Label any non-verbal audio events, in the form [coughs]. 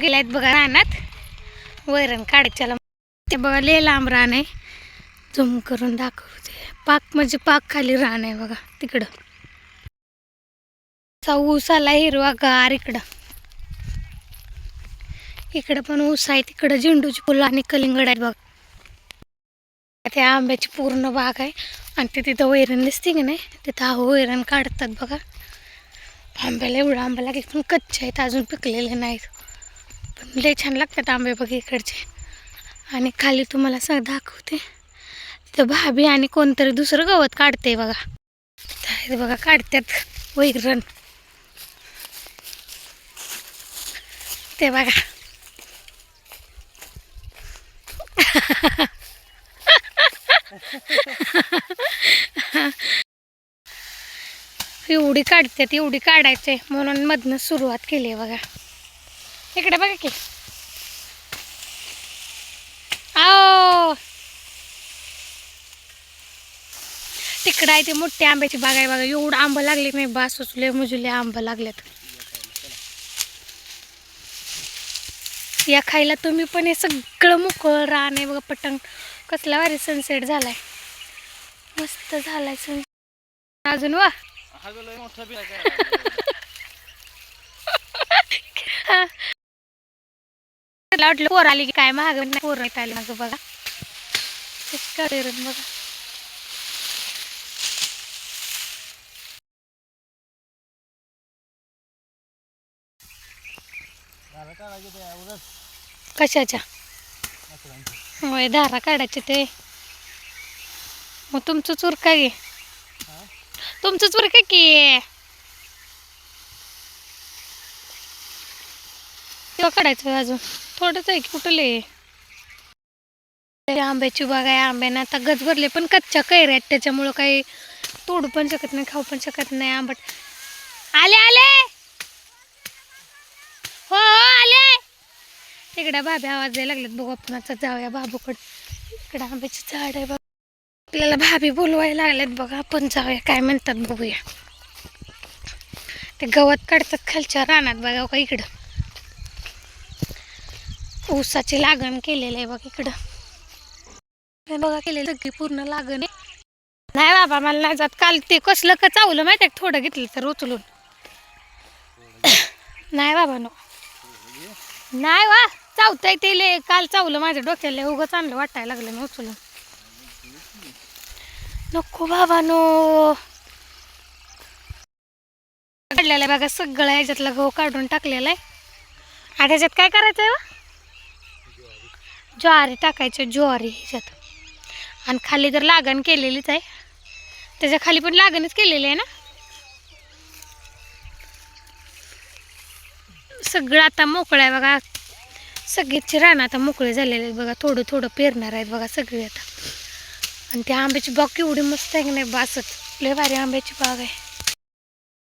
गेल्यात बघा रानात. वैरण काढायच्याला ते बघा लय लांब रान आहे. झूम करून दाखवते पाक म्हणजे पाक खाली रान आहे बघा तिकडं. असा ऊस आला हिरवा गार इकडं. इकडं पण ऊस आहे तिकडं झेंडूची फुलं आणि कलिंगड आहेत बघा. त्या आंब्याची पूर्ण बाग आहे आणि ते तिथं वैरण दिसते की नाही तिथं आहो वैरण काढतात बघा. आंब्याला एवढा आंबा लागेल पण कच्चे आहेत अजून पिकलेले नाहीत. पण लय छान लागतात आंबे बघ इकडचे. आणि खाली तुम्हाला सग दाखवते. तिथं भाभी आणि कोणतरी दुसरं गवत काढते बघा. तिथं बघा काढतात वैरण. ते बघा. एवढी काढतात एवढी काढायचे म्हणून मधनं सुरुवात केली आहे बघा. इकडे बघा की. आओ. तिकडं आहे ते मोठी आंब्याची बाग आहे बघा. एवढं आंबा लागले नाही बास सुचले मुजुले आंबा लागलेत. या खायला तुम्ही पण हे सगळं मोकळं रान आहे बघा पटंग कसला भारी सनसेट झालाय. मस्त झालाय सनसेट अजून वा. मला वाटलं पोर आली की काय महाग नाही पोर नाही आली मागं बघा. बघा. कशाच्या? होय धारा काढायचे ते. मग तुमचं चूर काय तुमचं चूर काय का काढायचं अजून? थोडंच आहे की कुठले? आंब्याची बाग आहे आंब्याने आता गज भरले पण कच्च्या कैऱ्या आहेत त्याच्यामुळं काही तोडू पण शकत नाही खाऊ पण शकत नाही आंबट. आले आले! हो हो आले! तिकडे भाभी आवाज द्यायला लागलेत बघू आपणाचा जाऊया बाबूकडे. इकडे आंब्याची झाड आहे बाबा आपल्याला भाभी बोलवायला लागल्यात बघा आपण जाऊया काय म्हणतात बघूया. ते गवत काढतात खालच्या रानात बघा हो का इकडं. ऊसाची लागण केलेलं आहे बघ इकडं. बघा केलेलं सगळी पूर्ण लागण आहे. नाही बाबा मला नाही जात. काल ते कसलं का चावलं माहिती आहे थोडं घेतलं तर उचलून. [coughs] नाही बाबा नो. नाही वा चावताय ते लय. काल चावलं माझ्या डोक्याला उगं चांगलं वाटायला लागलं मी उचलून. नको बाबा नो. काढलेलं आहे बघा सगळं ह्याच्यातला गहू काढून टाकलेला आहे. आणि ह्याच्यात काय करायचं आहे वा? ज्वारी टाकायचं ज्वारी ह्याच्यात. आणि खाली तर लागण केलेलीच आहे त्याच्याखाली पण लागणच केलेली आहे ना? सगळं आता मोकळं आहे बघा. सगळेचे रान आता मोकळे झालेले आहेत बघा. थोडं थोडं पेरणार आहेत बघा सगळे आता. आणि त्या आंब्याची बाग केवढी मस्त आहे की नाही बासच लय भारी आंब्याची बाग आहे.